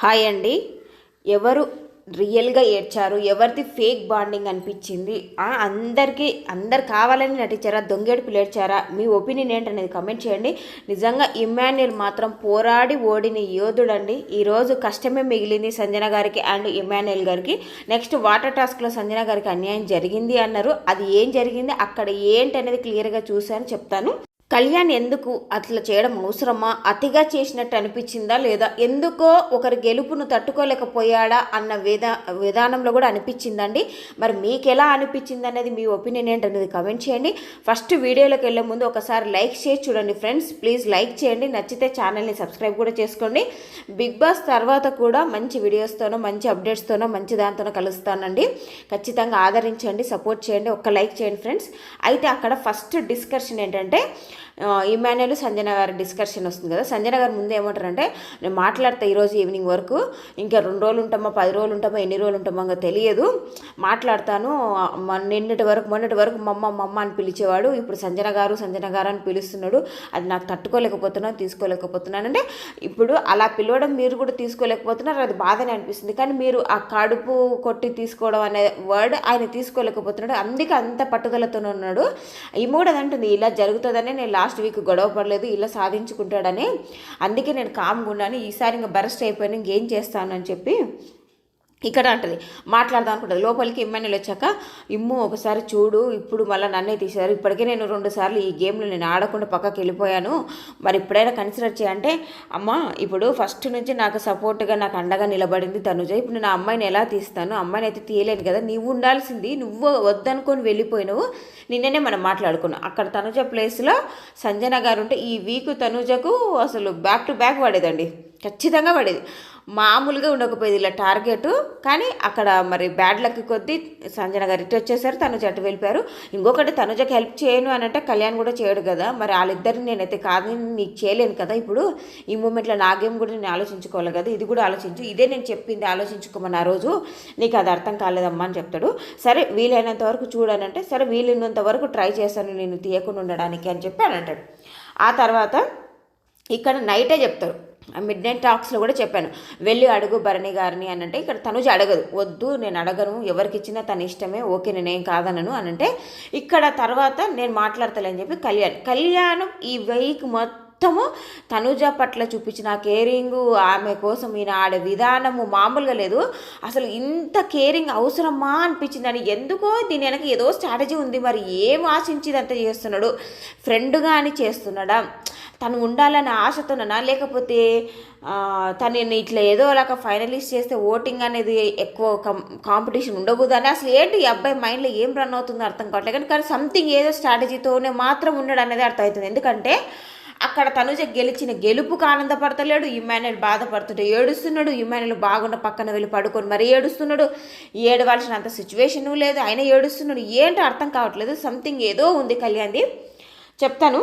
Hi అండి. ఎవరు రియల్గా ఏడ్చారు? ఎవరిది ఫేక్ బాండింగ్ అనిపించింది? అందరికీ అందరు కావాలని నటించారా? దొంగేడుపులు ఏడ్చారా? మీ ఒపీనియన్ ఏంటనేది కమెంట్ చేయండి. నిజంగా ఇమాన్యుల్ మాత్రం పోరాడి ఓడిన యోధుడండి. ఈరోజు కష్టమే మిగిలింది సంజన గారికి అండ్ ఇమాన్యుల్ గారికి. నెక్స్ట్ వాటర్ టాస్క్లో సంజన గారికి అన్యాయం జరిగింది అన్నారు. అది ఏం జరిగింది? అక్కడ ఏంటి అనేది క్లియర్గా చూశాను చెప్తాను. కళ్యాణ్ ఎందుకు అట్లా చేయడం అవసరమా? అతిగా చేసినట్టు అనిపించిందా లేదా? ఎందుకో ఒకరి గెలుపును తట్టుకోలేకపోయాడా అన్న విధా విధానంలో కూడా అనిపించిందండి. మరి మీకు ఎలా అనిపించింది అనేది మీ ఒపీనియన్ ఏంటనేది కమెంట్ చేయండి. ఫస్ట్ వీడియోలోకి వెళ్ళే ముందు ఒకసారి లైక్ చేసి చూడండి ఫ్రెండ్స్. ప్లీజ్ లైక్ చేయండి. నచ్చితే ఛానల్ని సబ్స్క్రైబ్ కూడా చేసుకోండి. బిగ్ బాస్ తర్వాత కూడా మంచి వీడియోస్తోనో మంచి అప్డేట్స్తోనో మంచి దాంతోనో కలుస్తానండి. ఖచ్చితంగా ఆదరించండి సపోర్ట్ చేయండి ఒక్క లైక్ చేయండి ఫ్రెండ్స్. అయితే అక్కడ ఫస్ట్ డిస్కషన్ ఏంటంటే ఇమాన్యుల్ సంజన గారి డిస్కషన్ వస్తుంది కదా. సంజన గారు ముందు ఏమంటారంటే నేను మాట్లాడతా ఈరోజు ఈవినింగ్ వరకు. ఇంకా రెండు రోజులు ఉంటామో పది రోజులు ఉంటామో ఎన్ని రోజులు ఉంటామో ఇంకా తెలియదు. మాట్లాడతాను. నిన్నటి వరకు మొన్నటి వరకు మమ్మ మమ్మ అని పిలిచేవాడు. ఇప్పుడు సంజన గారు సంజన గారు అని పిలుస్తున్నాడు. అది నాకు తట్టుకోలేకపోతున్నాను తీసుకోలేకపోతున్నాను. అంటే ఇప్పుడు అలా పిలవడం మీరు కూడా తీసుకోలేకపోతున్నారు. అది బాధనే అనిపిస్తుంది. కానీ మీరు ఆ కడుపు కొట్టి తీసుకోవడం అనే వర్డ్ ఆయన తీసుకోలేకపోతున్నాడు. అందుకే అంత పట్టుదలతోనే ఉన్నాడు. ఈ మూడు అది అంటుంది ఇలా జరుగుతుందని నేను లాస్ట్ వీక్ గొడవ పడలేదు ఇలా సాధించుకుంటాడని. అందుకే నేను కామ్గా ఉన్నాను ఈసారి ఇంకా బరస్ట్ అయిపోయాను ఇంకేం చేస్తాను అని చెప్పి ఇక్కడ అంటది మాట్లాడదాం అనుకుంటుంది. లోపలికి ఇమ్మని వచ్చాక ఇమ్ము ఒకసారి చూడు ఇప్పుడు మళ్ళీ నన్నే తీశారు. ఇప్పటికే నేను రెండు సార్లు ఈ గేమ్లో నేను ఆడకుండా పక్కకి వెళ్ళిపోయాను. మరి ఇప్పుడైనా కన్సిడర్ చేయంటే అమ్మ ఇప్పుడు ఫస్ట్ నుంచి నాకు సపోర్ట్గా నాకు అండగా నిలబడింది తనుజ. ఇప్పుడు నేను అమ్మాయిని ఎలా తీస్తాను? అమ్మాయిని అయితే తీయలేను కదా. నీవు ఉండాల్సింది నువ్వు వద్దనుకొని వెళ్ళిపోయినావు. నిన్ననే మనం మాట్లాడుకున్నాం. అక్కడ తనుజ ప్లేస్లో సంజన గారు ఉంటే ఈ వీక్ తనుజకు అసలు బ్యాక్ టు బ్యాక్ పడేదండి ఖచ్చితంగా పడేది. మామూలుగా ఉండకపోయేది ఇలా టార్గెట్. కానీ అక్కడ మరి బ్యాడ్ లక్ కొద్దీ సంజన గారు ఇటు వచ్చేసారు తనుజ అటు వెళ్ళిపోయారు. ఇంకొకటి తనుజకి హెల్ప్ చేయను అని అంటే కళ్యాణ్ కూడా చేయడు కదా. మరి వాళ్ళిద్దరిని నేనైతే కాదు నీకు చేయలేను కదా ఇప్పుడు. ఈ మూమెంట్లో నాగేం కూడా నేను ఆలోచించుకోవాలి కదా ఇది కూడా ఆలోచించు. ఇదే నేను చెప్పింది ఆలోచించుకోమని ఆ రోజు. నీకు అది అర్థం కాలేదమ్మా అని చెప్తాడు. సరే వీలైనంత వరకు చూడనంటే సరే వీలైనంత వరకు ట్రై చేస్తాను నేను తీయకుండా ఉండడానికి అని చెప్పి అని అంటాడు. ఆ తర్వాత ఇక్కడ నైటే చెప్తారు. మిడ్ నైట్ టాక్స్లో కూడా చెప్పాను. వెళ్ళి అడుగు భరణి గారిని అని అంటే ఇక్కడ తనుజ అడగదు. వద్దు నేను అడగను. ఎవరికి ఇచ్చినా తన ఇష్టమే. ఓకే నేనేం కాదనను అని అంటే ఇక్కడ తర్వాత నేను మాట్లాడతలేని చెప్పి కళ్యాణ్. కళ్యాణం ఈ వీక్ మొత్తము తనుజ పట్ల చూపించిన కేరింగ్ ఆమె కోసం ఈయన ఆడే విధానము మామూలుగా లేదు. అసలు ఇంత కేరింగ్ అవసరమా అనిపించింది అని ఎందుకో దీని వెనక ఏదో స్ట్రాటజీ ఉంది. మరి ఏం ఆశించి ఇదంతా చేస్తున్నాడు? ఫ్రెండ్గా అని చేస్తున్నాడా? తను ఉండాలనే ఆశతోనా లేకపోతే తను తనని ఇట్లా ఏదో అలాగ ఫైనలిస్ట్ చేస్తే ఓటింగ్ అనేది ఎక్కువ కం కాంపిటీషన్ ఉండకూడదని అసలు ఏంటి ఈ అబ్బాయి మైండ్లో ఏం రన్ అవుతుందో అర్థం కావట్లేదు. కానీ కానీ సంథింగ్ ఏదో స్ట్రాటజీతోనే మాత్రం ఉన్నాడు అనేది అర్థమవుతుంది. ఎందుకంటే అక్కడ తనుజ గెలిచిన గెలుపుకు ఆనందపడతలేడు ఇమ్మాన్యుల్ బాధపడుతుంటే ఏడుస్తున్నాడు ఇమ్మాన్యుల్ బాగున్న పక్కన వెళ్ళి పడుకొని మరీ ఏడుస్తున్నాడు ఏడవలసినంత సిచ్యువేషన్ లేదు ఆయన ఏడుస్తున్నాడు. ఏంటో అర్థం కావట్లేదు. సంథింగ్ ఏదో ఉంది కళ్యాణ్ది. చెప్తాను.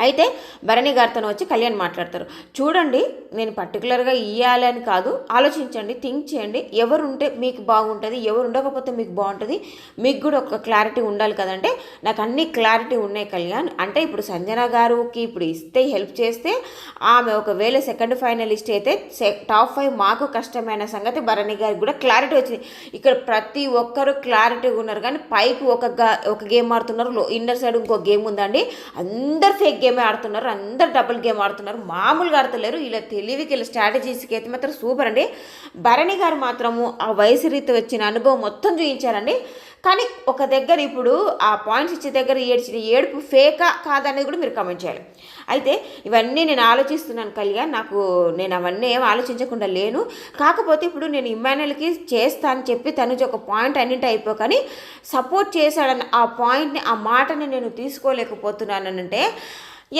అయితే భరణి గారితో వచ్చి కళ్యాణ్ మాట్లాడతారు. చూడండి నేను పర్టికులర్గా ఇయ్యాలి అని కాదు ఆలోచించండి థింక్ చేయండి. ఎవరు ఉంటే మీకు బాగుంటుంది ఎవరు ఉండకపోతే మీకు బాగుంటుంది. మీకు కూడా ఒక క్లారిటీ ఉండాలి కదంటే నాకు అన్ని క్లారిటీ ఉన్నాయి కళ్యాణ్. అంటే ఇప్పుడు సంజన గారికి ఇప్పుడు ఇస్తే హెల్ప్ చేస్తే ఆమె ఒకవేళ సెకండ్ ఫైనలిస్ట్ అయితే సె- టాప్ ఫైవ్ మాకు కష్టమైన సంగతి భరణి గారికి కూడా క్లారిటీ వచ్చింది. ఇక్కడ ప్రతి ఒక్కరు క్లారిటీగా ఉన్నారు కానీ పైకి ఒక గా- ఒక గేమ్ ఆడుతున్నారు. ఇన్నర్ సైడ్ ఇంకో గేమ్ ఉందండి. అందరు ఫేక్ గేమే ఆడుతున్నారు అందరు డబుల్ గేమ్ ఆడుతున్నారు. మామూలుగా ఆడతలేరు. ఇలా తెలివికి ఇలా స్ట్రాటజీస్కి అయితే మాత్రం సూపర్ అండి. భరణి గారు మాత్రము ఆ వయసు రీతి వచ్చిన అనుభవం మొత్తం చూపించారండి. కానీ ఒక దగ్గర ఇప్పుడు ఆ పాయింట్స్ ఇచ్చే దగ్గర ఏడ్చిన ఏడుపు ఫేకా కాదనేది కూడా మీరు కమెంట్ చేయాలి. అయితే ఇవన్నీ నేను ఆలోచిస్తున్నాను కలిగా నాకు నేను అవన్నీ ఏం ఆలోచించకుండా లేను. కాకపోతే ఇప్పుడు నేను ఇమ్మానుయల్కి చేస్తా అని చెప్పి తనుజ ఒక పాయింట్ అన్నింటి అయిపో కానీ సపోర్ట్ చేశాడని ఆ పాయింట్ని ఆ మాటని నేను తీసుకోలేకపోతున్నానంటే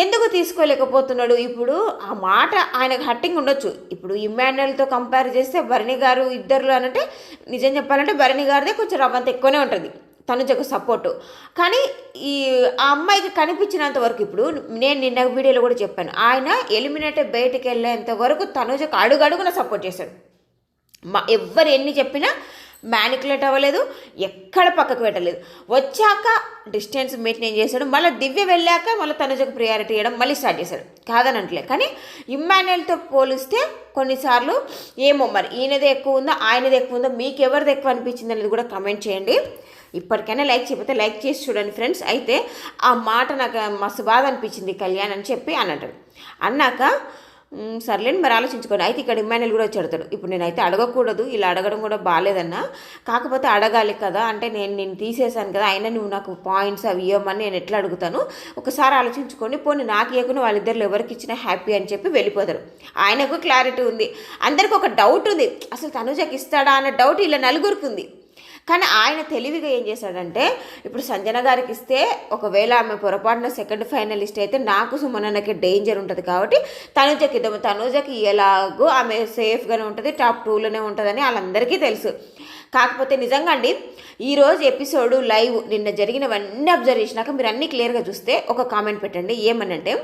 ఎందుకు తీసుకోలేకపోతున్నాడు? ఇప్పుడు ఆ మాట ఆయనకు హట్టింగ్ ఉండొచ్చు. ఇప్పుడు ఇమ్మాన్యుయల్తో కంపేర్ చేస్తే భరణి గారు ఇద్దరులో అనంటే నిజం చెప్పాలంటే భరణి గారిదే కొంచెం రవ్వంత ఎక్కువనే ఉంటుంది. తనుజకు సపోర్టు కానీ ఈ ఆ అమ్మాయికి కనిపించినంత వరకు ఇప్పుడు నేను నిన్న వీడియోలో కూడా చెప్పాను. ఆయన ఎలిమినేట్ బయటికి వెళ్ళేంత వరకు తనుజకు అడుగడుగున సపోర్ట్ చేశాడు. మా ఎవ్వరు ఎన్ని చెప్పినా మ్యానికులేట్ అవ్వలేదు ఎక్కడ పక్కకు పెట్టలేదు. వచ్చాక డిస్టెన్స్ మెయింటైన్ చేశాడు మళ్ళీ దివ్య వెళ్ళాక మళ్ళీ తనుజకు ప్రియారిటీ ఇవ్వడం మళ్ళీ స్టార్ట్ చేశాడు. కాదని అంటలే కానీ ఇమ్మాన్యుయల్తో పోలిస్తే కొన్నిసార్లు ఏమో మరి ఈయనదే ఎక్కువ ఉందో ఆయనది ఎక్కువ ఉందో మీకు ఎవరిది ఎక్కువ అనిపించింది అనేది కూడా కమెంట్ చేయండి. ఇప్పటికైనా లైక్ చెప్పితే లైక్ చేసి చూడండి ఫ్రెండ్స్ అయితే ఆ మాట నాకు మస్తు బాధ అనిపించింది కళ్యాణ్ అని చెప్పి అని అంటాడు అన్నాక సర్లేండి మరి ఆలోచించుకోండి. అయితే ఇక్కడ ఇమ్మాన్యుల్ కూడా వచ్చి అడతాడు ఇప్పుడు నేనైతే అడగకూడదు ఇలా అడగడం కూడా బాగాలేదన్నా కాకపోతే అడగాలి కదా అంటే నేను నేను తీసేశాను కదా అయినా నువ్వు నాకు పాయింట్స్ అవి ఇవ్వమని నేను ఎట్లా అడుగుతాను? ఒకసారి ఆలోచించుకోండి పోనీ నాకు ఇవ్వకుండా వాళ్ళిద్దరు ఎవరికి ఇచ్చినా హ్యాపీ అని చెప్పి వెళ్ళిపోతారు. ఆయనకు క్లారిటీ ఉంది. అందరికి ఒక డౌట్ ఉంది. అసలు తనుజకి ఇస్తాడా అన్న డౌట్ ఇలా నలుగురికి ఉంది. కానీ ఆయన తెలివిగా ఏం చేశాడంటే ఇప్పుడు సంజన గారికి ఇస్తే ఒకవేళ ఆమె పొరపాటున సెకండ్ ఫైనలిస్ట్ అయితే నాకు సుమనన్నకి డేంజర్ ఉంటుంది కాబట్టి తనుజకి ఇద్దాము. తనుజకి ఎలాగో ఆమె సేఫ్గానే ఉంటుంది టాప్ టూలోనే ఉంటుందని వాళ్ళందరికీ తెలుసు. కాకపోతే నిజంగా అండి ఈరోజు ఎపిసోడు లైవ్ నిన్న జరిగినవన్నీ అబ్జర్వ్ చేసినాక మీరు అన్నీ క్లియర్గా చూస్తే ఒక కామెంట్ పెట్టండి. ఏమనంటే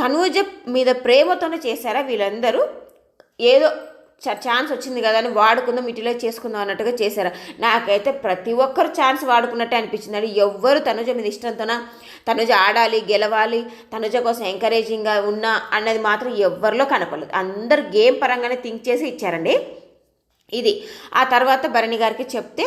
తనూజ మీద ప్రేమతోనే చేశారా వీళ్ళందరూ? ఏదో ఛాన్స్ వచ్చింది కదా అని వాడుకుందాం ఇటులో చేసుకుందాం అన్నట్టుగా చేశారు. నాకైతే ప్రతి ఒక్కరు ఛాన్స్ వాడుకున్నట్టే అనిపించింది అండి ఎవ్వరు తనుజ మీద ఇష్టంతోన తనుజ ఆడాలి గెలవాలి తనుజ కోసం ఎంకరేజింగ్గా ఉన్నా అన్నది మాత్రం ఎవ్వరిలో కనపడలేదు. అందరు గేమ్ పరంగానే థింక్ చేసి ఇచ్చారండి. ఇది. ఆ తర్వాత భరణి గారికి చెప్తే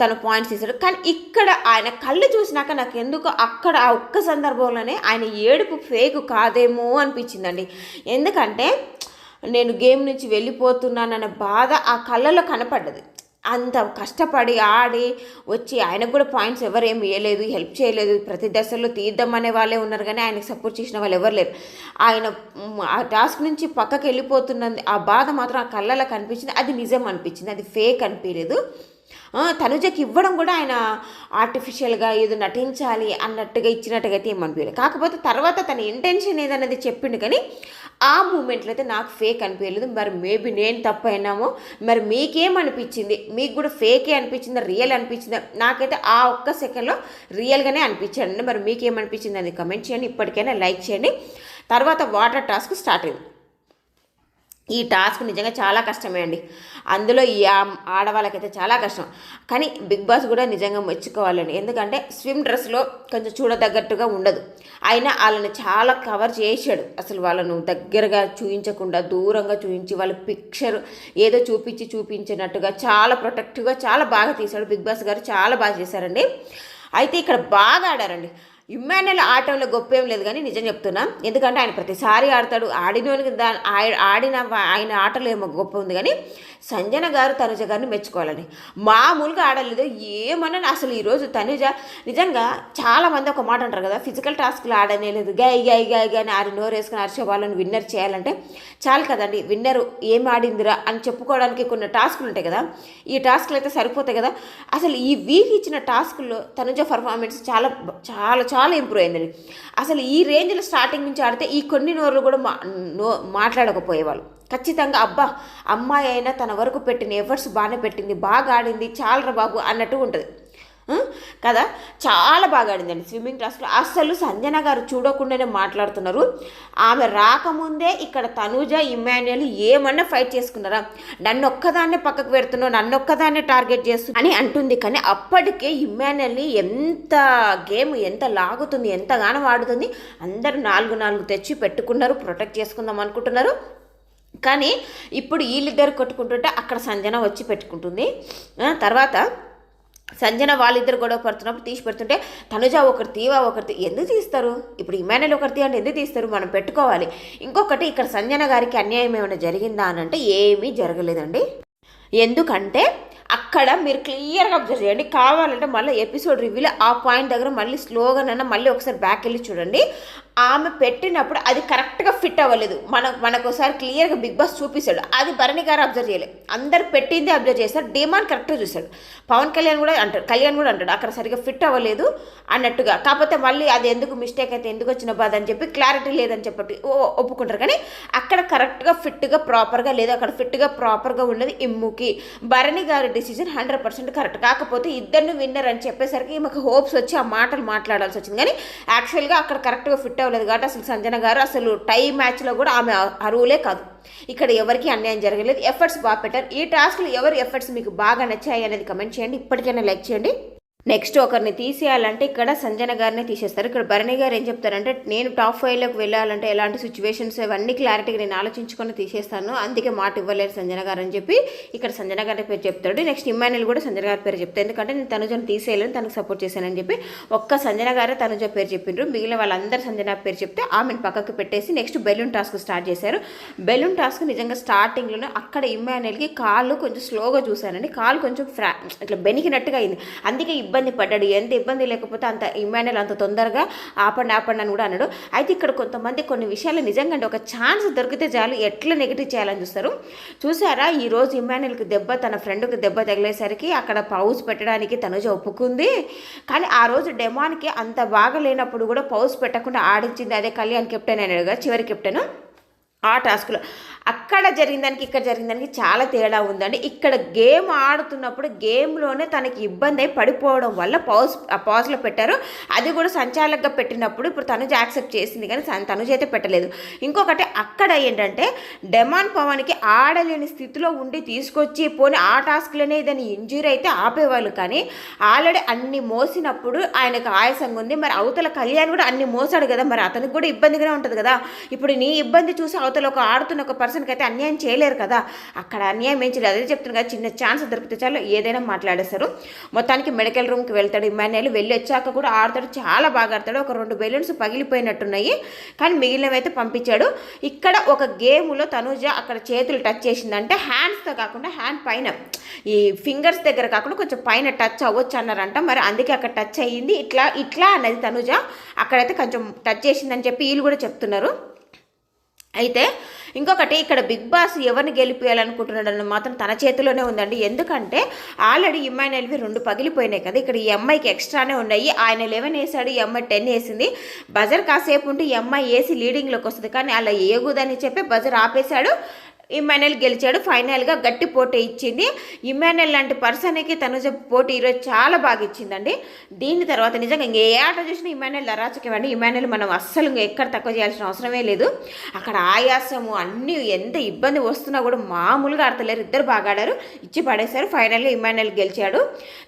తన పాయింట్స్ తీశాడు. కానీ ఇక్కడ ఆయన కళ్ళు చూసినాక నాకు ఎందుకు అక్కడ ఆ ఒక్క సందర్భంలోనే ఆయన ఏడుపు ఫేక్ కాదేమో అనిపించిందండి. ఎందుకంటే నేను గేమ్ నుంచి వెళ్ళిపోతున్నానన్న బాధ ఆ కళ్ళలో కనపడ్డది. అంత కష్టపడి ఆడి వచ్చి ఆయనకు కూడా పాయింట్స్ ఎవరు ఏమి ఇవ్వలేదు హెల్ప్ చేయలేదు. ప్రతి దశలో తీద్దామనే వాళ్ళే ఉన్నారు కానీ ఆయనకు సపోర్ట్ చేసిన వాళ్ళు ఎవరు లేరు. ఆయన ఆ టాస్క్ నుంచి పక్కకి వెళ్ళిపోతున్నది ఆ బాధ మాత్రం ఆ కళ్ళలో కనిపించింది. అది నిజం అనిపించింది. అది ఫేక్ అనిపించలేదు. తనుజకి ఇవ్వడం కూడా ఆయన ఆర్టిఫిషియల్గా ఏదో నటించాలి అన్నట్టుగా ఇచ్చినట్టుగా అయితే ఏమనిపించలేదు కాకపోతే తర్వాత తన ఇంటెన్షన్ ఏదన్నది చెప్పిండు కానీ ఆ మూమెంట్లో అయితే నాకు ఫేక్ అనిపించలేదు మరి మేబీ నేను తప్పు అయినామో మరి మీకేమనిపించింది మీకు కూడా ఫేకే అనిపించిందా రియల్ అనిపించిందా నాకైతే ఆ ఒక్క సెకండ్లో రియల్గానే అనిపించాడండి. మరి మీకేమనిపించింది అది కమెంట్ చేయండి. ఇప్పటికైనా లైక్ చేయండి. తర్వాత వాటర్ టాస్క్ స్టార్ట్ అయింది. ఈ టాస్క్ నిజంగా చాలా కష్టమే అండి. అందులో ఈ ఆడవాళ్ళకైతే చాలా కష్టం. కానీ బిగ్ బాస్ కూడా నిజంగా మెచ్చుకోవాలండి. ఎందుకంటే స్విమ్ డ్రెస్లో కొంచెం చూడదగ్గట్టుగా ఉండదు. అయినా వాళ్ళని చాలా కవర్ చేశాడు. అసలు వాళ్ళను దగ్గరగా చూపించకుండా దూరంగా చూపించి వాళ్ళ పిక్చర్ ఏదో చూపించి చూపించినట్టుగా చాలా ప్రొటెక్టివ్గా చాలా బాగా తీశాడు. బిగ్ బాస్ గారు చాలా బాగా చేశారండి. అయితే ఇక్కడ బాగా ఆడారండి. ఇమ్మాన్యుల్ ఆటంలో గొప్ప ఏం లేదు కానీ నిజం చెప్తున్నా. ఎందుకంటే ఆయన ప్రతిసారి ఆడతాడు. ఆడినోనికి దా ఆడిన ఆయన ఆటలో ఏమో గొప్ప ఉంది కానీ సంజన గారు తనుజ గారిని మెచ్చుకోవాలని. మామూలుగా ఆడలేదు. ఏమన్నా అసలు ఈరోజు తనుజ నిజంగా చాలామంది ఒక మాట అంటారు కదా ఫిజికల్ టాస్క్లు ఆడనే లేదు. గై గై గై గై అని ఆరి నోరు వేసుకుని అరిచే వాళ్ళని విన్నర్ చేయాలంటే చాలు కదండి. విన్నర్ ఏం ఆడిందిరా అని చెప్పుకోవడానికి కొన్ని టాస్కులు ఉంటాయి కదా. ఈ టాస్క్లు అయితే సరిపోతాయి కదా. అసలు ఈ వీక్ ఇచ్చిన టాస్కుల్లో తనుజ పర్ఫార్మెన్స్ చాలా చాలా చాలా చాలా ఇంప్రూవ్ అయిందండి. అసలు ఈ రేంజ్లో స్టార్టింగ్ నుంచి ఆడితే ఈ కొన్ని నోర్లు కూడా మా నో మాట్లాడకపోయేవాళ్ళు. ఖచ్చితంగా అబ్బా అమ్మాయి అయినా తన వరకు పెట్టిన ఎఫర్ట్స్ బాగానే పెట్టింది బాగా ఆడింది చాలరా బాబు అన్నట్టు ఉంటుంది. కదా? చాలా బాగా ఆడిందండి స్విమ్మింగ్ క్లాస్లో. అస్సలు సంజన గారు చూడకుండానే మాట్లాడుతున్నారు. ఆమె రాకముందే ఇక్కడ తనూజ ఇమాన్యుయల్ ఏమన్నా ఫైట్ చేసుకున్నారా? నన్ను ఒక్కదాన్నే పక్కకు పెడుతున్నావు నన్ను ఒక్కదాన్నే టార్గెట్ చేస్తు అని అంటుంది. కానీ అప్పటికే ఇమాన్యుయల్ని ఎంత గేమ్ ఎంత లాగుతుంది ఎంతగానో ఆడుతుంది అందరూ నాలుగు నాలుగు తెచ్చి పెట్టుకున్నారు ప్రొటెక్ట్ చేసుకుందాం అనుకుంటున్నారు. కానీ ఇప్పుడు వీళ్ళిద్దరు కొట్టుకుంటుంటే అక్కడ సంజన వచ్చి పెట్టుకుంటుంది. తర్వాత సంజన వాళ్ళిద్దరు గొడవ పడుతున్నప్పుడు తీసి పెడుతుంటే తనుజ ఒకటి తీవా ఒకటి ఎందుకు తీస్తారు? ఇప్పుడు ఇమానుయల్ ఒకరి తీ అంటే ఎందుకు తీస్తారు? మనం పెట్టుకోవాలి. ఇంకొకటి ఇక్కడ సంజన గారికి అన్యాయం ఏమైనా జరిగిందా అని అంటే ఏమీ జరగలేదండి. ఎందుకంటే అక్కడ మీరు క్లియర్గా అబ్జర్వ్ చేయండి. కావాలంటే మళ్ళీ ఎపిసోడ్ రివ్యూలో ఆ పాయింట్ దగ్గర మళ్ళీ స్లోగానైనా మళ్ళీ ఒకసారి బ్యాక్ వెళ్ళి చూడండి. ఆమె పెట్టినప్పుడు అది కరెక్ట్గా ఫిట్ అవ్వలేదు. మన మనకు ఒకసారి క్లియర్గా బిగ్ బాస్ చూపిస్తాడు. అది భరణి గారు అబ్జర్వ్ చేయలేదు అందరు పెట్టింది అబ్జర్వ్ చేస్తారు. డిమాండ్ కరెక్ట్గా చూశాడు పవన్ కళ్యాణ్ కూడా అంటాడు కళ్యాణ్ కూడా అంటాడు. అక్కడ సరిగ్గా ఫిట్ అవ్వలేదు అన్నట్టుగా. కాకపోతే మళ్ళీ అది ఎందుకు మిస్టేక్ అయితే ఎందుకు వచ్చిన బాధ అని చెప్పి క్లారిటీ లేదని చెప్పి ఓ ఒప్పుకుంటారు. కానీ అక్కడ కరెక్ట్గా ఫిట్గా ప్రాపర్గా లేదు. అక్కడ ఫిట్గా ప్రాపర్గా ఉన్నది ఇమ్ముకి. భరణి గారి డిసిజన్ హండ్రెడ్ పర్సెంట్ కరెక్ట్. కాకపోతే ఇద్దరిని విన్నర్ అని చెప్పేసరికి ఈమెకు హోప్స్ వచ్చి ఆ మాటలు మాట్లాడాల్సి వచ్చింది. కానీ యాక్చువల్గా అక్కడ కరెక్ట్గా ఫిట్ హిట్ అవ్వలేదు కాబట్టి అసలు సంజన గారు అసలు టై మ్యాచ్లో కూడా ఆమె అరువులే కాదు. ఇక్కడ ఎవరికి అన్యాయం జరగలేదు. ఎఫర్ట్స్ బాగా పెట్టారు. ఈ టాస్క్లు ఎవరి ఎఫర్ట్స్ మీకు బాగా నచ్చాయి అనేది కమెంట్ చేయండి. ఇప్పటికైనా లైక్ చేయండి. నెక్స్ట్ ఒకరిని తీసేయాలంటే ఇక్కడ సంజన గారిని తీసేస్తారు. ఇక్కడ భరణి గారు ఏం చెప్తారంటే నేను టాప్ ఫైవ్లోకి వెళ్ళాలంటే ఎలాంటి సిచ్యువేషన్స్ అవన్నీ క్లారిటీగా నేను ఆలోచించుకొని తీసేస్తాను. అందుకే మాట ఇవ్వలేరు సంజన గారు అని చెప్పి ఇక్కడ సంజన గారి పేరు చెప్తాడు. నెక్స్ట్ ఇమ్మానుల్ కూడా సంజన గారి పేరు చెప్తాను ఎందుకంటే నేను తనుజను తీసేయలేను తనకు సపోర్ట్ చేశానని చెప్పి ఒక్క సంజన గారే తనుజ పేరు చెప్పిండ్రు. మిగిలిన వాళ్ళందరూ సంజన పేరు చెప్తే ఆమెను పక్కకు పెట్టేసి నెక్స్ట్ బెలూన్ టాస్క్ స్టార్ట్ చేశారు. బెలూన్ టాస్క్ నిజంగా స్టార్టింగ్లోనే అక్కడ ఇమ్మానుల్కి కాళ్ళు కొంచెం స్లోగా చూశానండి. కాలు కొంచెం ఫ్రా ఇట్లా బెనికినట్టుగా అయింది. అందుకే ఇబ్బంది పడ్డాడు. ఎంత ఇబ్బంది లేకపోతే అంత ఇమానుయల్ అంత తొందరగా ఆపండి ఆపండి అని కూడా అన్నాడు. అయితే ఇక్కడ కొంతమంది కొన్ని విషయాలు నిజంగా అంటే ఒక ఛాన్స్ దొరికితే చాలు. ఎట్లా నెగిటివ్ చేయాలని చూస్తారు. చూసారా? ఈరోజు రోజు దెబ్బ తన ఫ్రెండ్కి దెబ్బ తగిలేసరికి అక్కడ పౌజ్ పెట్టడానికి తనుజ ఒప్పుకుంది. కానీ ఆ రోజు డెమాన్కి అంత బాగా లేనప్పుడు కూడా పౌజ్ పెట్టకుండా ఆడించింది అదే కళ్యాణ్ కెప్టెన్ అన్నాడు కదా చివరి కెప్టెన్. ఆ టాస్క్లో అక్కడ జరిగిన దానికి ఇక్కడ జరిగిన దానికి చాలా తేడా ఉందండి. ఇక్కడ గేమ్ ఆడుతున్నప్పుడు గేమ్లోనే తనకి ఇబ్బంది అయి పడిపోవడం వల్ల పాజ్ ఆ పాజ్లో పెట్టారు. అది కూడా సంచాలకగా పెట్టినప్పుడు ఇప్పుడు తనుజ యాక్సెప్ట్ చేసింది కానీ సన్- తనుజ అయితే పెట్టలేదు. ఇంకొకటి అక్కడ ఏంటంటే డెమాన్ పవన్కి ఆడలేని స్థితిలో ఉండి తీసుకొచ్చి పోనీ ఆ టాస్క్లోనే ఏదైనా ఇంజూరీ అయితే ఆపేవాళ్ళు. కానీ ఆల్రెడీ అన్ని మోసినప్పుడు ఆయనకు ఆయాసంగా ఉంది. మరి అవతల కళ్యాణ్ కూడా అన్ని మోసాడు కదా. మరి అతనికి కూడా ఇబ్బందిగానే ఉంటుంది కదా. ఇప్పుడు నీ ఇబ్బంది చూసి అవతల ఒక ఆడుతున్న ఒక పర్సన్కి అయితే అన్యాయం చేయలేరు కదా. అక్కడ అన్యాయం ఏం చేయలేదు. అదే చెప్తున్నారు కదా చిన్న ఛాన్స్ దొరికితే చాలు ఏదైనా మాట్లాడేస్తారు మొత్తానికి మెడికల్ రూమ్కి వెళ్తాడు ఇమాన్యుల్ వెళ్ళి వచ్చాక కూడా ఆడతాడు చాలా బాగా ఆడతాడు. ఒక రెండు బెలూన్స్ పగిలిపోయినట్టున్నాయి. కానీ మిగిలినవి అయితే పంపించాడు. ఇక్కడ ఒక గేమ్లో తనుజ అక్కడ చేతులు టచ్ చేసిందంటే హ్యాండ్స్తో కాకుండా హ్యాండ్ పైన. ఈ ఫింగర్స్ దగ్గర కాకుండా కొంచెం పైన టచ్ అవ్వచ్చు అన్నారంట. మరి అందుకే అక్కడ టచ్ అయ్యింది. ఇట్లా ఇట్లా అన్నది తనుజ అక్కడైతే కొంచెం టచ్ చేసిందని చెప్పి వీళ్ళు కూడా చెప్తున్నారు. అయితే ఇంకొకటి ఇక్కడ బిగ్ బాస్ ఎవరిని గెలిపేయాలనుకుంటున్నాడని మాత్రం తన చేతిలోనే ఉందండి. ఎందుకంటే ఆల్రెడీ ఇమ్మాయినల్వి రెండు పగిలిపోయినాయి కదా. ఇక్కడ ఈ అమ్మాయికి ఎక్స్ట్రానే ఉన్నాయి. ఆయన లెవెన్ వేసాడు ఈ అమ్మాయి టెన్ వేసింది. బజర్ కాసేపు ఉంటే ఈ అమ్మాయి వేసి లీడింగ్లోకి వస్తుంది. కానీ అలా ఏగుదని చెప్పి బజర్ ఆపేశాడు. ఇమానుయల్ గెలిచాడు. ఫైనల్గా గట్టి పోటీ ఇచ్చింది. ఇమానుయల్ లాంటి పర్సన్కి తనుజ పోటీ ఈరోజు చాలా బాగా ఇచ్చిందండి. దీని తర్వాత నిజంగా ఇంకే ఏ ఆట చూసినా ఇమానుయల్ అరాచకమండి ఇమానుయల్ మనం అస్సలు ఎక్కడ తక్కువ చేయాల్సిన అవసరమే లేదు. అక్కడ ఆయాసము అన్నీ ఎంత ఇబ్బంది వస్తున్నా కూడా మామూలుగా ఆడతలేరు. ఇద్దరు బాగా ఆడారు. ఇచ్చి పడేశారు. ఫైనల్గా ఇమానుయల్ గెలిచాడు.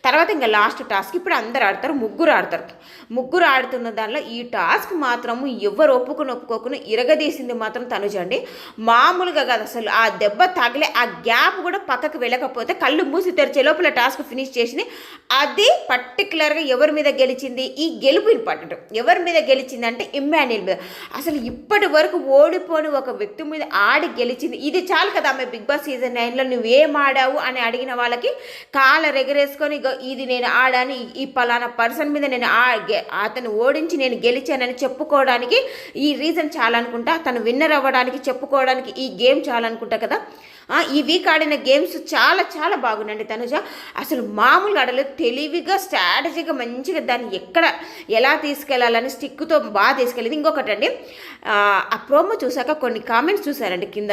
తర్వాత ఇంకా లాస్ట్ టాస్క్ ఇప్పుడు అందరు ఆడతారు. ముగ్గురు ఆడతారు. ముగ్గురు ఆడుతున్న దానిలో ఈ టాస్క్ మాత్రము ఎవరు ఒప్పుకుని ఒప్పుకోకుని ఇరగదీసింది మాత్రం తనుజ అండి. మామూలుగా కాదు అసలు. ఆ దెబ్బ తగిలే ఆ గ్యాప్ కూడా పక్కకు వెళ్ళకపోతే కళ్ళు మూసి తెరిచే లోపల టాస్క్ ఫినిష్ చేసింది. అది పర్టికులర్గా ఎవరి మీద గెలిచింది? ఈ గెలుపు ఇంపార్టెంట్ ఎవరి మీద గెలిచింది అంటే ఇమ్మాన్యుల్ మీద. అసలు ఇప్పటి వరకు ఓడిపోని ఒక వ్యక్తి మీద ఆడి గెలిచింది. ఇది చాలు కదా ఆమె బిగ్ బాస్ సీజన్ నైన్లో నువ్వేం ఆడావు అని అడిగిన వాళ్ళకి కాళ్ళ రెగరేసుకొని ఇది నేను ఆడాను ఈ- పలానా పర్సన్ మీద నేను ఆ అతను ఓడించి నేను గెలిచానని చెప్పుకోవడానికి ఈ రీజన్ చాలా అనుకుంటా తను విన్నర్ అవ్వడానికి చెప్పుకోవడానికి ఈ గేమ్ చాలా అనుకుంటా కదా? ఈ వీక్ ఆడిన గేమ్స్ చాలా చాలా బాగుండండి తనుజ. అసలు మామూలుగా ఆడలేదు. తెలివిగా స్ట్రాటజీగా మంచిగా దాన్ని ఎక్కడ ఎలా తీసుకెళ్ళాలని స్టిక్తో బాగా తీసుకెళ్ళేది. ఇంకొకటండి ఆ, ఆ ప్రోమో చూసాక కొన్ని కామెంట్స్ చూసారండి కింద.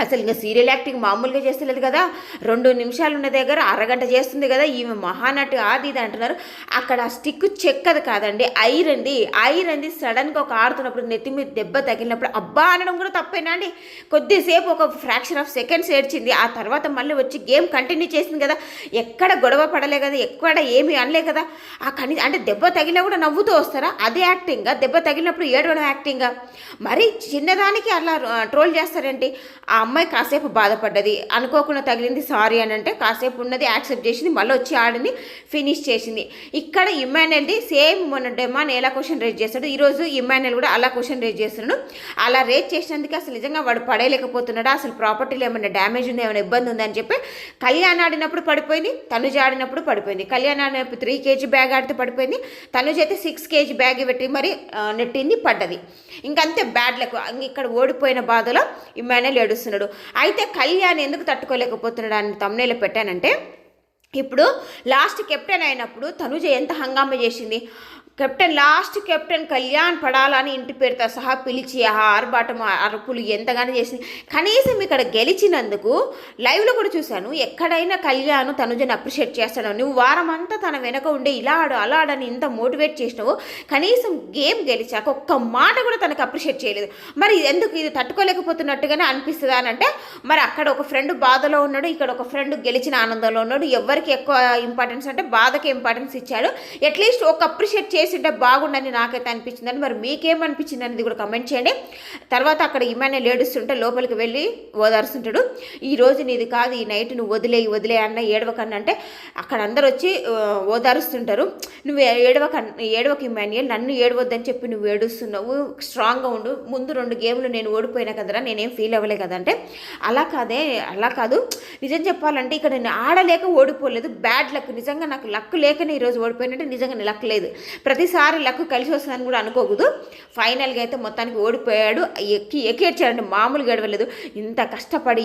అసలు ఇంకా సీరియల్ యాక్టింగ్ మామూలుగా చేస్తలేదు కదా. రెండు నిమిషాలు ఉన్న దగ్గర అరగంట చేస్తుంది కదా. ఈమె మహానటి ఆది ఇది అంటున్నారు. అక్కడ ఆ స్టిక్ చెక్కది కాదండి. ఐరంది ఐరంది సడన్గా ఒక ఆడుతున్నప్పుడు నెత్తి మీద దెబ్బ తగిలినప్పుడు అబ్బా అనడం కూడా తప్పేనా అండి? కొద్దిసేపు ఒక ఫ్రాక్షన్ ఆఫ్ సెకండ్స్ ఏడ్చింది. ఆ తర్వాత మళ్ళీ వచ్చి గేమ్ కంటిన్యూ చేసింది కదా. ఎక్కడ గొడవ పడలే కదా. ఎక్కడ ఏమీ అనలే కదా. ఆ కని అంటే దెబ్బ తగిలినా కూడా నవ్వుతూ వస్తారా? అదే యాక్టింగ్గా దెబ్బ తగిలినప్పుడు ఏడవడం యాక్టింగ్గా మరి చిన్నదానికి అలా ట్రోల్ చేస్తారేంటి? ఆ అమ్మాయి కాసేపు బాధపడ్డది. అనుకోకుండా తగిలింది సారీ అని అంటే కాసేపు ఉన్నది యాక్సెప్ట్ చేసింది. మళ్ళీ వచ్చి ఆడింది ఫినిష్ చేసింది. ఇక్కడ ఇమ్మాన్యుల్ది సేమ్ మొన్న డెమాన్ ఎలా క్వశ్చన్ రేజ్ చేస్తాడు. ఈరోజు ఇమ్మాన్యుల్ కూడా అలా క్వశ్చన్ రేజ్ చేస్తున్నాడు. అలా రేజ్ చేసినందుకు అసలు నిజంగా వాడు పడేయలేకపోతున్నాడా? అసలు ప్రాపర్టీలో ఏమైనా డ్యామేజ్ ఉంది? ఏమైనా ఇబ్బంది ఉందని చెప్పి కళ్యాణ్ ఆడినప్పుడు పడిపోయింది తనుజ ఆడినప్పుడు పడిపోయింది. కళ్యాణ్ ఆడినప్పుడు త్రీ కేజీ బ్యాగ్ ఆడితే పడిపోయింది తనుజ అయితే సిక్స్ కేజీ బ్యాగ్ పెట్టి మరి నెట్టింది పడ్డది. ఇంకంతే బ్యాడ్ లక్ ఇక్కడ ఓడిపోయిన బాధలో ఇమ్మాన్యుల్ ఏడుస్తున్నాడు. అయితే కళ్యాణ్ ఎందుకు తట్టుకోలేకపోతున్నాడు అని తమ్నేలో పెట్టానంటే ఇప్పుడు లాస్ట్ కెప్టెన్ అయినప్పుడు తనుజ ఎంత హంగామా చేసింది? కెప్టెన్ లాస్ట్ కెప్టెన్ కళ్యాణ్ పడాలని ఇంటి పేరుతో సహా పిలిచి ఆ ఆర్భాటం అరుపులు ఎంతగానో చేసింది. కనీసం ఇక్కడ గెలిచినందుకు లైవ్లో కూడా చూశాను. ఎక్కడైనా కళ్యాణ్ తనుజను అప్రిషియేట్ చేస్తాను నువ్వు వారమంతా తన వెనక ఉండే ఇలా ఆడు అలా ఆడని ఇంత మోటివేట్ చేసినావు కనీసం గేమ్ గెలిచాక ఒక్క మాట కూడా తనకు అప్రిషియేట్ చేయలేదు. మరి ఎందుకు ఇది తట్టుకోలేకపోతున్నట్టుగానే అనిపిస్తుందా అని అంటే మరి అక్కడ ఒక ఫ్రెండ్ బాధలో ఉన్నాడు ఇక్కడ ఒక ఫ్రెండ్ గెలిచిన ఆనందంలో ఉన్నాడు. ఎవరికి ఎక్కువ ఇంపార్టెన్స్ అంటే బాధకి ఇంపార్టెన్స్ ఇచ్చాడు. అట్లీస్ట్ ఒక అప్రిషియేట్ చేసింటే బాగుండని నాకైతే అనిపించిందని మరి మీకేమనిపించింది అనేది కూడా కమెంట్ చేయండి. తర్వాత అక్కడ ఇమాన్యుల్ ఏడుస్తుంటే లోపలికి వెళ్ళి ఓదారుస్తుంటాడు. ఈ రోజు నీది కాదు ఈ నైట్ నువ్వు వదిలే వదిలే అన్న ఏడవకన్న అంటే అక్కడ అందరు వచ్చి ఓదారుస్తుంటారు. నువ్వు ఏడవక ఏడవక ఇమాన్యుల్ నన్ను ఏడవద్దని చెప్పి నువ్వు ఏడుస్తున్నావు స్ట్రాంగ్గా ఉండు. ముందు రెండు గేమ్లు నేను ఓడిపోయినా కదరా నేనేం ఫీల్ అవ్వలే కదంటే అలా కాదే అలా కాదు. నిజం చెప్పాలంటే ఇక్కడ నేను ఆడలేక ఓడిపోలేదు. బ్యాడ్ లక్ నిజంగా నాకు లక్ లేకనే ఈరోజు ఓడిపోయినట్టే నిజంగా లక్ లేదు. ప్రతిసారి లక్ కలిసి వస్తుందని కూడా అనుకోకూడదు. ఫైనల్గా అయితే మొత్తానికి ఓడిపోయాడు. ఎక్కి ఎక్కేడ్చాడంటే మామూలుగా ఏడవలేదు. ఇంత కష్టపడి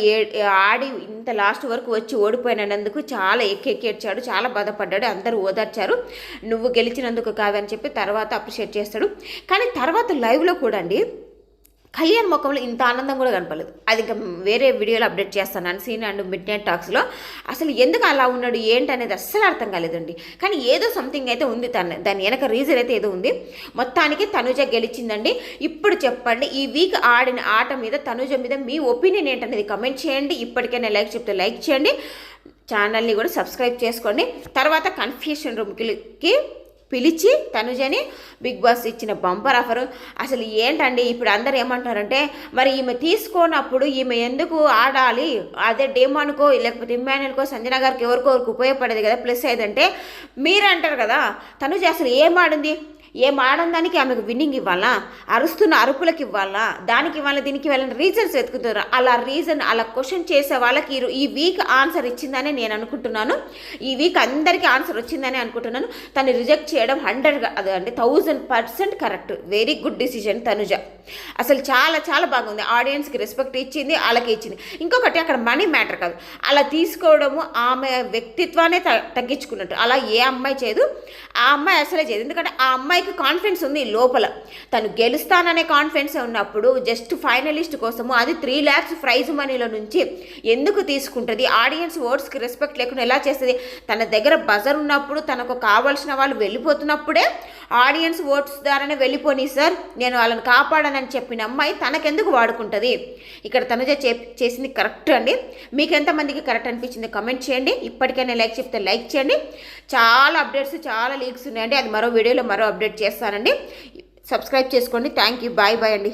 ఆడి ఇంత లాస్ట్ వరకు వచ్చి ఓడిపోయినందుకు చాలా ఎక్కి ఎక్కేడ్చాడు. చాలా బాధపడ్డాడు. అందరూ ఓదార్చారు. నువ్వు గెలిచినందుకు కాదని చెప్పి తర్వాత అప్రిషియేట్ చేస్తాడు. కానీ తర్వాత లైవ్లో కూడా అండి కళ్యాణ్ ముఖంలో ఇంత ఆనందం కూడా కనపడలేదు. అది ఇంకా వేరే వీడియోలో అప్డేట్ చేస్తాను. సీన్ అండ్ మిడ్ నైట్ టాక్స్లో అసలు ఎందుకు అలా ఉన్నాడు? ఏంటి అనేది అస్సలు అర్థం కాలేదండి. కానీ ఏదో సంథింగ్ అయితే ఉంది తన దాని వెనక రీజన్ అయితే ఏదో ఉంది. మొత్తానికి తనుజ గెలిచిందండి. ఇప్పుడు చెప్పండి ఈ వీక్ ఆడిన ఆట మీద తనుజ మీద మీ ఒపీనియన్ ఏంటనేది కమెంట్ చేయండి. ఇప్పటికైనా లైక్ చెప్తే లైక్ చేయండి. ఛానల్ని కూడా సబ్స్క్రైబ్ చేసుకోండి. తర్వాత కన్ఫ్యూషన్ రూమ్కి పిలిచి తనుజని బిగ్ బాస్ ఇచ్చిన బంపర్ ఆఫర్. అసలు ఏంటండి ఇప్పుడు అందరు ఏమంటారంటే మరి ఈమె తీసుకోనప్పుడు ఈమె ఎందుకు ఆడాలి? అదే డేమాన్కో లేకపోతే ఇమ్మానుయల్కో సంజన గారికి ఎవరికో ఎవరికి ఉపయోగపడేది కదా ప్లస్ ఏదంటే మీరు అంటారు కదా తనుజ అసలు ఏం ఆడింది? ఏం ఆడందానికి ఆమెకు విన్నింగ్ ఇవ్వాలా? అరుస్తున్న అరుపులకు ఇవ్వాలా? దానికి ఇవ్వాలా? దీనికి ఇవ్వాలని రీజన్స్ వెతుకుతున్నారు. అలా రీజన్ అలా క్వశ్చన్ చేసే వాళ్ళకి ఈ వీక్ ఆన్సర్ ఇచ్చిందని నేను అనుకుంటున్నాను. ఈ వీక్ అందరికీ ఆన్సర్ వచ్చిందని అనుకుంటున్నాను. తను రిజెక్ట్ చేయడం హండ్రెడ్ అదే అంటే thousand percent correct very good decision Tanuja. అసలు చాలా చాలా బాగుంది. ఆడియన్స్కి రెస్పెక్ట్ ఇచ్చింది వాళ్ళకి ఇచ్చింది. ఇంకొకటి అక్కడ మనీ మ్యాటర్ కాదు. అలా తీసుకోవడము ఆమె వ్యక్తిత్వాన్ని తగ్గించుకున్నట్టు. అలా ఏ అమ్మాయి చేయదు. ఆ అమ్మాయి అసలే చేయదు. ఎందుకంటే ఆ అమ్మాయి అమ్మాయికి కాన్ఫిడెన్స్ ఉంది లోపల. తను గెలుస్తాననే కాన్ఫిడెన్స్ ఉన్నప్పుడు జస్ట్ ఫైనలిస్ట్ కోసము అది త్రీ ల్యాక్స్ ప్రైజ్ మనీలో నుంచి ఎందుకు తీసుకుంటుంది? ఆడియన్స్ ఓట్స్కి రెస్పెక్ట్ లేకుండా ఎలా చేస్తుంది? తన దగ్గర బజర్ ఉన్నప్పుడు తనకు కావాల్సిన వాళ్ళు వెళ్ళిపోతున్నప్పుడే ఆడియన్స్ ఓట్స్ ద్వారానే వెళ్ళిపోని సార్ నేను వాళ్ళని కాపాడనని చెప్పిన అమ్మాయి తనకెందుకు వాడుకుంటుంది? ఇక్కడ తనుజ చేసింది కరెక్ట్ అండి. మీకు ఎంతమందికి కరెక్ట్ అనిపించింది కమెంట్ చేయండి. ఇప్పటికైనా లైక్ చెప్తే లైక్ చేయండి. చాలా అప్డేట్స్ చాలా లీక్స్ ఉన్నాయండి. అది మరో వీడియోలో మరో అప్డేట్ చేస్తానండి. సబ్స్క్రైబ్ చేసుకోండి. థ్యాంక్ యూ బాయ్ బాయ్ అండి.